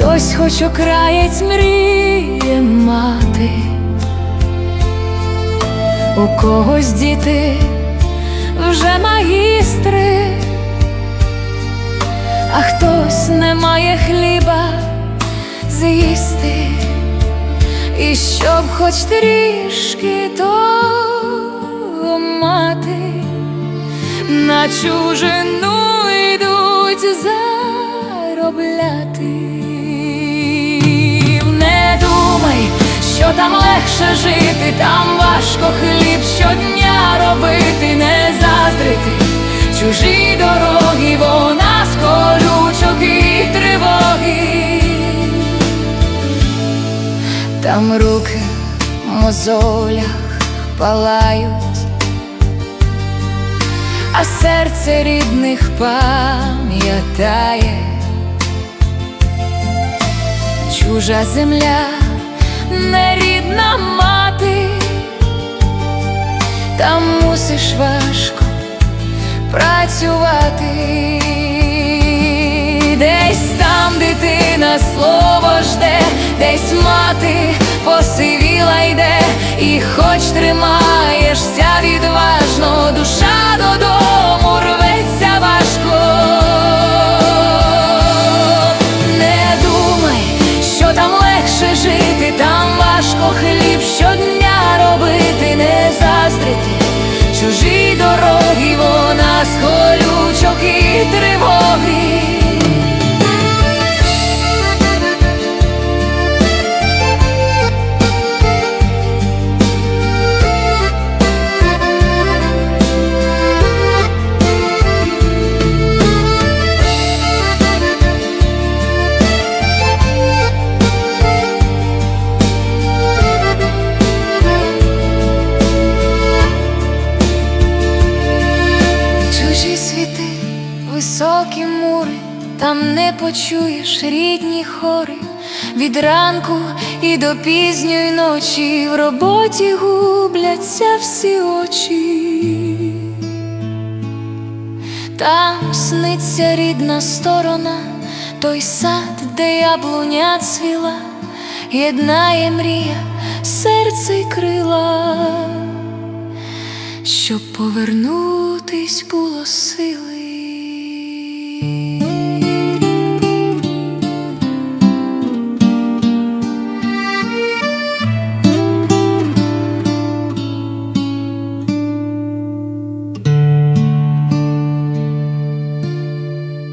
хтось хоч окраєць мріє мати, у когось діти вже магістри, а хтось не має хліба з'їсти, і щоб хоч трішки того мати. На чужину йдуть заробляти. Там легше жити, там важко хліб щодня робити, не заздрити. Чужі дороги, вона з колючок і тривоги. Там руки в мозолях палають а серце рідних пам'ятає, чужа земля, нерідна мати, там мусиш важко працювати, десь там дитина слово жде, десь мати посивіла йде, і хоч тримаєшся відважно, душа важко хліб щодня робити, не заздрити чужі дороги, вона з колючок і тривоги. Там не почуєш рідні хори, від ранку і до пізньої ночі в роботі губляться всі очі. Там сниться рідна сторона, той сад, де яблуня цвіла, єднає мрія, серце й крила щоб повернутись було сили.